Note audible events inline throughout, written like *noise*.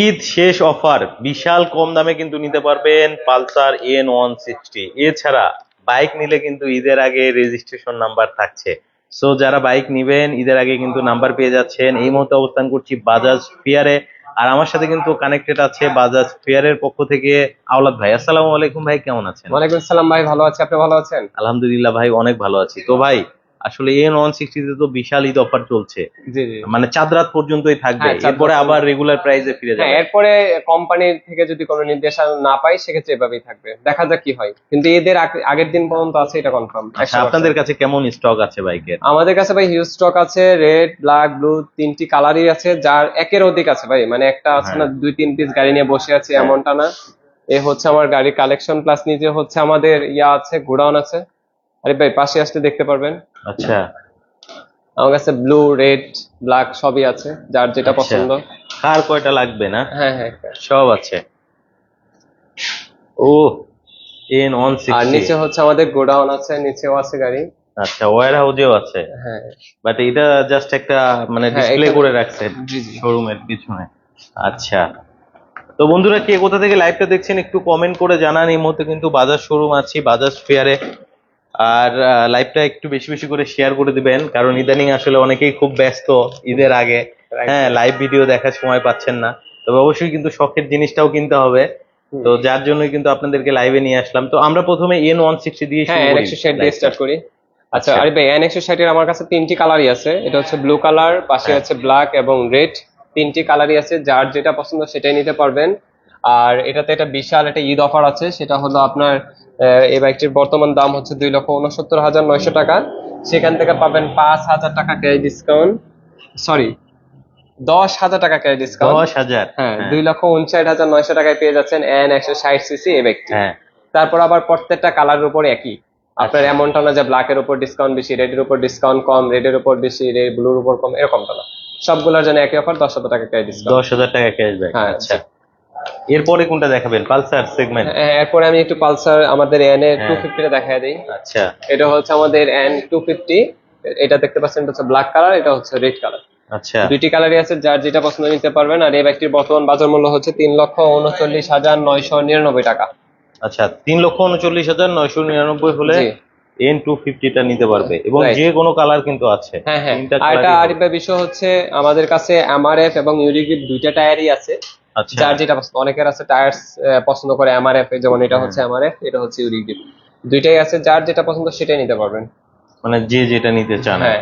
ঈদ শেষ অফার বিশাল কম দামে কিন্তু নিতে পারবেন পালসার এন ওয়ান সিক্সটি। এছাড়া বাইক নিলে কিন্তু ঈদের আগে রেজিস্ট্রেশন নাম্বার থাকছে। সো যারা বাইক নিবেন ঈদের আগে কিন্তু নাম্বার পেয়ে যাচ্ছেন। এই মুহূর্তে অবস্থান করছি বাজাজ ফিয়ারে আর আমার সাথে কিন্তু কানেক্টেড আছে বাজাজ ফিয়ারের পক্ষ থেকে আওলাদ ভাই। আসসালামু আলাইকুম ভাই কেমন আছেন? ওয়ালাইকুম আসসালাম ভাই ভালো আছি। আপনি ভালো আছেন? আলহামদুলিল্লাহ ভাই অনেক ভালো আছি। তো ভাই আসলে এন ওয়ান সিক্সটিতে তো বিশাল ঈদ অফার চলছে। মানে চাঁদ রাত পর্যন্তই থাকবে। হ্যাঁ, এরপরে আবার রেগুলার প্রাইসে ফিরে হ্যাঁ যাবে। এরপরে কোম্পানির থেকে যদি কোনো নির্দেশনা না পাই সেক্ষেত্রে এভাবেই থাকবে। দেখা যাক কি হয়। কিন্তু এদের আগের দিন পর্যন্ত আছে এটা কনফার্ম আচ্ছা আপনাদের কাছে কেমন স্টক আছে বাইকের? আমাদের কাছে ভাই হিউজ স্টক আছে রেড ব্ল্যাক ব্লু তিনটি কালারই আছে যার একের অধিক আছে ভাই। মানে একটা আছে না দুই তিন পিস গাড়ি নিয়ে বসে আছি হ্যাঁ। এমনটা না। এ হচ্ছে আমার গাড়ির কালেকশন প্লাস নিচে হচ্ছে আমাদের ইয়া আছে গোডাউন আছে। আরে ভাই পাশে আসতে দেখতে পারবেন। আচ্ছা। আমার কাছে ব্লু রেড ব্ল্যাক সবই আছে যার যেটা আচ্ছা। পছন্দ। কার কয়টা লাগবে না? হ্যাঁ হ্যাঁ সব আছে। ও এন ওয়ান আর নিচে হচ্ছে আমাদের গোডাউন আছে নিচেও আছে গাড়ি। আচ্ছা ওয়ার হাউজেও আছে। হ্যাঁ। বাট এটা জাস্ট একটা মানে হ্যাঁ, ডিসপ্লে করে রাখছে শোরুমের পিছনে। আচ্ছা। তো বন্ধুরা কে কোথা থেকে লাইভটা দেখছেন একটু কমেন্ট করে জানান। এই মুহূর্তে কিন্তু বাজাজ শোরুম আছি বাজাজ ফেয়ারে আর লাইভটা একটু বেশি বেশি করে শেয়ার করে দিবেন কারণ ইদানিং আসলে অনেকেই খুব ব্যস্ত ঈদের আগে। হ্যাঁ লাইভ ভিডিও দেখার সময় পাচ্ছেন না। তবে অবশ্যই কিন্তু শখের জিনিসটাও কিনতে হবে। তো যার জন্যই কিন্তু আপনাদেরকে লাইভে নিয়ে আসলাম। তো আমরা প্রথমে এন ওয়ান সিক্সটি দিয়ে হ্যাঁ একশো ষাট দিয়ে। স্টার্ট করি। আচ্ছা আচ্ছা। আরে ভাই এন একশো ষাটের আমার কাছে তিনটি কালারই আছে। এটা হচ্ছে ব্লু কালার পাশে হ্যাঁ। আছে ব্ল্যাক এবং রেড তিনটি কালারই আছে যার যেটা পছন্দ সেটাই নিতে পারবেন। আর এটাতে একটা বিশাল একটা ঈদ অফার আছে সেটা হলো আপনার এই বাইকটির বর্তমান দাম হচ্ছে দুই লক্ষ উনসত্তর হাজার নয়শো টাকা। সেখান থেকে পাবেন পাঁচ হাজার টাকা ক্যাশ ডিসকাউন্ট সরি দশ হাজার টাকা ক্যাশ ডিসকাউন্ট। দশ হাজার? হ্যাঁ দুই লক্ষ উনষাট হাজার নয়শো টাকায় পেয়ে যাচ্ছেন এন একশো ষাট সিসি এই ব্যক্তি হ্যাঁ। তারপর আবার প্রত্যেকটা কালারের উপর একই। আপনার এমনটা না যে ব্ল্যাকের উপর ডিসকাউন্ট বেশি রেডের উপর ডিসকাউন্ট কম রেডের উপর বেশি রেড ব্লুর উপর কম এরকমটা না। সবগুলোর জন্য একই অফার দশ হাজার টাকা ক্যাশ ডিসকাউন্ট। দশ হাজার টাকা ক্যাশব্যাক হ্যাঁ, আচ্ছা। এরপরে কোনটা দেখাবেন? Pulsar segment? এরপরে আমি একটু পালসার আমাদের এন এর হ্যাঁ। টু ফিফটিটা দেখাই দিই। আচ্ছা। এটা হচ্ছে আমাদের এন টু ফিফটি এটা দেখতে পাচ্ছেন এটা হচ্ছে ব্ল্যাক কালার এটা হচ্ছে রেড কালার আচ্ছা। দুইটি কালারই আছে যার যেটা পছন্দ নিতে পারবেন। আর এই ব্যক্তির বর্তমান বাজার মূল্য হচ্ছে তিন লক্ষ উনচল্লিশ হাজার নয়শো নিরানব্বই টাকা। আচ্ছা তিন লক্ষ উনচল্লিশ হাজার নয়শো নিরানব্বই হলে এন টু ফিফটিটা নিতে পারবে। এবং. যে কোনো কালার কিন্তু আছে। হ্যাঁ হ্যাঁ। আর ভাই বিষয় হচ্ছে আমাদের কাছে এমআরএফ এবং ইউরিগ্রিপ দুইটা টায়ারই আছে। যার যেটা পছন্দ অনেকের আছে টায়ার্স পছন্দ করে এমআরএফ যেমন এটা। হচ্ছে এমআরএফ এটা হচ্ছে ইউরিগ্রিপ দুইটাই আছে যার যেটা পছন্দ সেটাই নিতে পারবেন। মানে যে যেটা নিতে চান হ্যাঁ।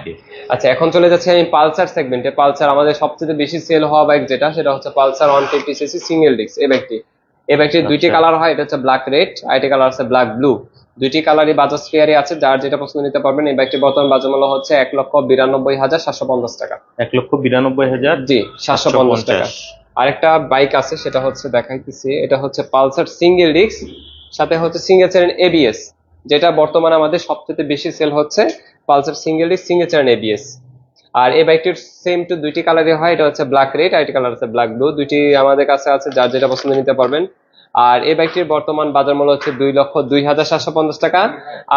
আচ্ছা এখন চলে যাচ্ছে আমি পালসার সেগমেন্টে। পালসার আমাদের সবচেয়ে বেশি সেল হওয়া বাইক যেটা সেটা হচ্ছে Pulsar one fifty CC single disc এই বাইকটি এই বাইকটির দুইটি আচ্ছা। কালার হয় এটা হচ্ছে ব্ল্যাক রেড আর এটা কালার আছে ব্ল্যাক ব্লু দুইটি কালারই বাজাজ ফেয়ারে আছে যার যেটা পছন্দ নিতে পারবেন এই বাইকটির বর্তমান বাজার মূল্য হচ্ছে এক লক্ষ বিরানব্বই হাজার সাতশো পঞ্চাশ টাকা। এক লক্ষ বিরানব্বই হাজার জি সাতশো পঞ্চাশ। টাকা। আরেকটা বাইক আছে সেটা হচ্ছে দেখাইতেছি এটা হচ্ছে পালসার সিঙ্গেল ডিস্ক সাথে হচ্ছে সিঙ্গেল চ্যানেল এবিএস যেটা বর্তমানে আমাদের সবচেয়ে বেশি সেল হচ্ছে Pulsar single disc single channel ABS আর এই বাইকটির সেম টু দুইটি কালারই হয় এটা হচ্ছে ব্ল্যাক রেড আর এটা কালার আছে ব্ল্যাক ব্লু দুইটি আমাদের কাছে আছে যার যেটা পছন্দ নিতে পারবেন। আর এই বাইকটির বর্তমান বাজার মূল্য হচ্ছে দুই লক্ষ দুই হাজার সাতশো পঞ্চাশ টাকা।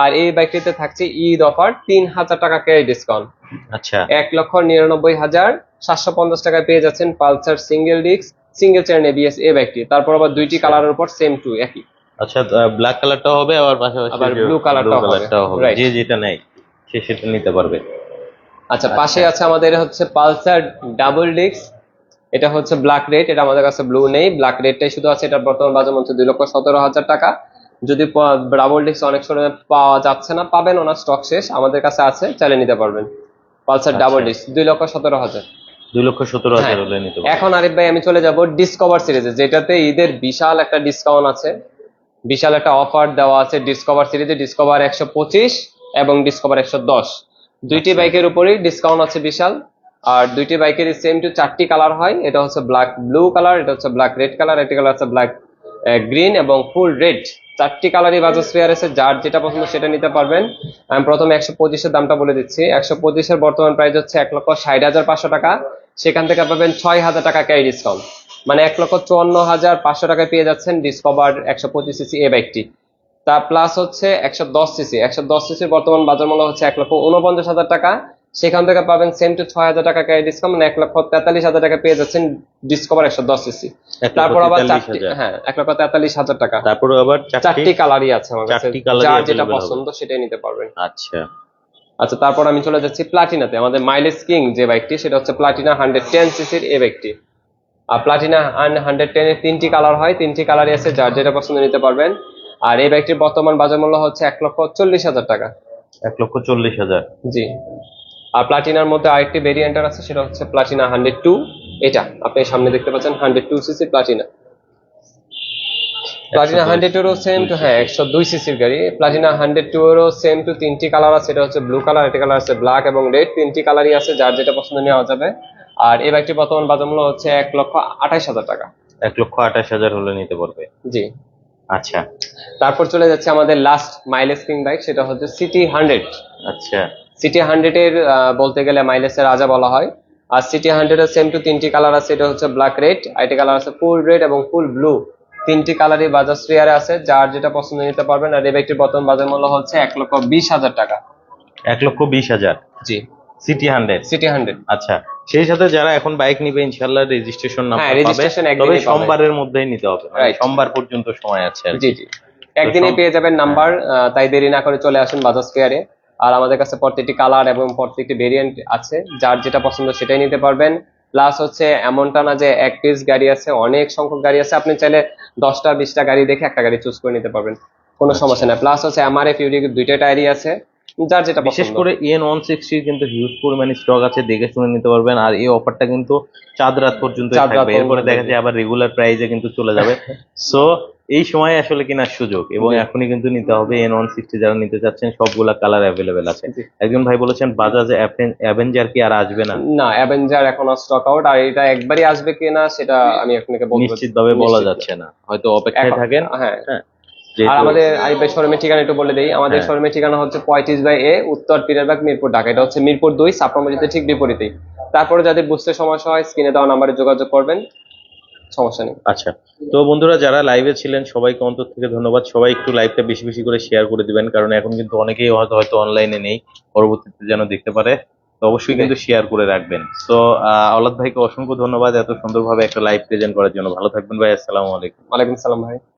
আর এই বাইকটিতে থাকছে ঈদ অফার তিন হাজার টাকা ক্যাশ ডিসকাউন্ট। আচ্ছা। এক লক্ষ নিরানব্বই হাজার সাতশো পঞ্চাশ টাকায় পেয়ে যাচ্ছেন Pulsar single disc single channel ABS এ বাইকটি তারপর আবার দুইটি কালারের উপর সেম টু একই। আচ্ছা ব্ল্যাক কালারটাও হবে আবার পাশাপাশি আবার যে blue হবে। যে যেটা নেয় সে সেটা নিতে পারবে। আচ্ছা পাশে আছে আমাদের হচ্ছে পালসার ডাবল ডিস্ক। এটা হচ্ছে ব্ল্যাক রেড এটা আমাদের কাছে ব্লু নেই। ব্ল্যাক রেডটাই শুধু আছে এটার বর্তমান বাজার মধ্যে দুই লক্ষ সতেরো হাজার টাকা। যদি ডাবল ডিস্ক অনেক সময় পাওয়া যাচ্ছে না পাবেন ওনার স্টক শেষ। আমাদের কাছে আছে চালিয়ে নিতে পারবেন। পালসার ডাবল আচ্ছা। ডিস্ক দুই লক্ষ সতেরো হাজার। দুই লক্ষ সতেরো হাজার হ্যাঁ। হলে নিতে এখন আরিফ ভাই আমি চলে যাব ডিসকভার সিরিজে যেটাতে ঈদের বিশাল একটা ডিসকাউন্ট আছে। বিশাল একটা অফার দেওয়া আছে ডিসকভার সিরিজে ডিসকভার একশো পঁচিশ এবং ডিসকভার একশো দশ। দুইটি আচ্ছা। বাইকের উপরেই ডিসকাউন্ট আছে বিশাল। আর দুইটি বাইকের সেম টু চারটি কালার হয়। এটা হচ্ছে ব্ল্যাক ব্লু কালার এটা হচ্ছে ব্ল্যাক রেড কালার এটি কালার আছে ব্ল্যাক গ্রিন এবং ফুল রেড চারটি কালারই বাজাজ ফেয়ার আছে যার যেটা পছন্দ সেটা নিতে পারবেন। আমি প্রথমে একশো পঁচিশের দামটা বলে দিচ্ছি। একশো পঁচিশের বর্তমান প্রাইস হচ্ছে এক লক্ষ ষাট হাজার পাঁচশো টাকা। সেখান থেকে পাবেন ছয় হাজার টাকা ক্যারি ডিসকাউন্ট। মানে এক লক্ষ চুয়ান্ন হাজার পাঁচশো টাকায় পেয়ে যাচ্ছেন ডিসকভার একশো পঁচিশ সিসি এ বাইকটি। তা প্লাস হচ্ছে একশো দশ সিসি। একশো দশ সিসির বর্তমান বাজার মূল্য হচ্ছে এক লক্ষ উনপঞ্চাশ হাজার টাকা। সেখান থেকে পাবেন সেম টু ছয় হাজার টাকা ক্যারি ডিসকাউন্ট। মানে এক লক্ষ তেতাল্লিশ হাজার টাকা পেয়ে যাচ্ছেন ডিসকভার একশো দশ সিসি। তারপর আবার চারটি হ্যাঁ এক লক্ষ তেতাল্লিশ হাজার টাকা। তারপরে আবার চারটি চারটি কালারই আছে আমার কাছে। যার যেটা পছন্দ সেটাই নিতে পারবেন। আচ্ছা। আচ্ছা তারপর আমি চলে যাচ্ছি প্লাটিনাতে আমাদের মাইলেজ কিং যে বাইকটি সেটা হচ্ছে প্লাটিনা হান্ড্রেড টেন সিসির এই বাইকটি আর প্লাটিনা হান্ড্রেড টেনের তিনটি কালার হয় তিনটি কালারই আছে যার যেটা পছন্দ নিতে পারবেন। আর এই বাইকটির বর্তমান বাজার মূল্য হচ্ছে এক লক্ষ চল্লিশ হাজার টাকা। এক লক্ষ চল্লিশ হাজার। জি। আর প্লাটিনার মধ্যে আরেকটি ভেরিয়েন্টার আছে সেটা হচ্ছে প্লাটিনা হান্ড্রেড টু। এটা আপনি সামনে দেখতে পাচ্ছেন hundred two CC Platina. Platina hundred টুরও same two হ্যাঁ একশো দুই সিসির গাড়ি। প্লাটিনা হান্ড্রেড টু এরও সেম টু তিনটি কালার আছে। এটা হচ্ছে ব্লু কালার একটা কালার আছে ব্ল্যাক এবং রেড তিনটি কালারই আছে যার যেটা পছন্দ নেওয়া যাবে। আর এই বাইকটি বর্তমান বাজার মূল্য হচ্ছে এক লক্ষ আঠাইশ হাজার টাকা। এক লক্ষ আঠাশ হাজার হলে নিতে পারবে। জি। আচ্ছা। তারপর চলে যাচ্ছে আমাদের লাস্ট মাইলেজ কিং বাইক সেটা হচ্ছে সিটি হান্ড্রেড আচ্ছা। সিটি হান্ড্রেড এর আহ, বলতে গেলে মাইলেজের রাজা বলা হয়। আর সিটি হান্ড্রেড এর সেম টু তিনটি কালার আছে। এটা হচ্ছে ব্ল্যাক রেড আরেকটি কালার আছে ফুল রেড এবং ফুল ব্লু তিনটি কালারই বাজাজ স্ট্রিয়ারে আছে যার যেটা পছন্দ নিতে পারবেন আর এই ব্যক্তির বর্তমান বাজার মূল্য হচ্ছে এক লক্ষ বিশ হাজার টাকা। এক লক্ষ বিশ হাজার? জি। সিটি হান্ড্রেড সিটি হান্ড্রেড আচ্ছা সেই সাথে যারা এখন বাইক নিবে ইনশাল্লাহ রেজিস্ট্রেশন নাম্বার হ্যাঁ, registration তবে সোমবারের মধ্যেই নিতে হবে। মানে সোমবার পর্যন্ত সময় আছে জি জি। একদিনে পেয়ে যাবেন নাম্বার তাই দেরি না করে চলে আসুন বাজাজ কেয়ারে আর আমাদের কাছে প্রত্যেকটি কালার এবং প্রত্যেকটি ভেরিয়েন্ট আছে যার যেটা পছন্দ সেটাই নিতে পারবেন। প্লাস হচ্ছে এমনটা না যে এক পিস গাড়ি আছে অনেক সংখ্যক গাড়ি আছে। আপনি চাইলে দশটা বিশটা গাড়ি দেখে একটা গাড়ি চুজ করে নিতে পারবেন। কোনো আচ্ছা। সমস্যা নাই। প্লাস হচ্ছে এফ ইউরিক দুইটা টায়ারই আছে। যার যেটা বিশেষ করে এন ওয়ান সিক্সটি কিন্তু হিউজ পরিমাণে স্টক আছে দেখে শুনে নিতে পারবেন। আর এই অফারটা কিন্তু চাঁদ রাত পর্যন্ত থাকবে। এরপরে দেখা যায় আবার রেগুলার প্রাইসে কিন্তু চলে যাবে। *laughs* সো এই সময় আসলে কেনার সুযোগ এবং এখনই কিন্তু নিতে হবে এন ওয়ান সিক্সটি যারা নিতে চাচ্ছেন সবগুলা কালার অ্যাভেলেবেল আছে। একজন ভাই বলেছেন বাজাজ অ্যাভেঞ্জার কি আর আসবে না? না অ্যাভেঞ্জার এখনও স্টক আউট আর এটা একবারই আসবে কিনা সেটা আমি আপনাকে বলব। নিশ্চিত ভাবে বলা যাচ্ছে না। হয়তো অপেক্ষায় থাকেন। হ্যাঁ। হ্যাঁ। আর আমাদের আইবের শোরুমের ঠিকানা একটু বলে দেই। আমাদের হ্যাঁ। শোরুমের ঠিকানা হচ্ছে পঁয়ত্রিশ বাই এ উত্তর পিরারবাগ মিরপুর ঢাকা। এটা হচ্ছে মিরপুর দুই সাপ্রমজিতে ঠিক বিপরীতেই। তারপরে যাদের বুঝতে সমস্যা হয় স্ক্রিনে দেওয়া নাম্বারে যোগাযোগ করবেন। সমস্যা নেই। আচ্ছা তো বন্ধুরা যারা লাইভে ছিলেন সবাইকে অন্তর থেকে ধন্যবাদ। সবাই একটু লাইভটা বেশি বেশি করে শেয়ার করে দিবেন কারণ এখন কিন্তু অনেকেই হয়তো হয়তো অনলাইনে নেই পরবর্তীতে যেন দেখতে পারে। তো অবশ্যই কিন্তু শেয়ার করে রাখবেন। তো আওলাদ ভাইকে অসংখ্য ধন্যবাদ এত সুন্দরভাবে একটা লাইভ প্রেজেন্ট করার জন্য। ভালো থাকবেন ভাই আসসালামু আলাইকুম। ওয়ালাইকুম সালাম ভাই।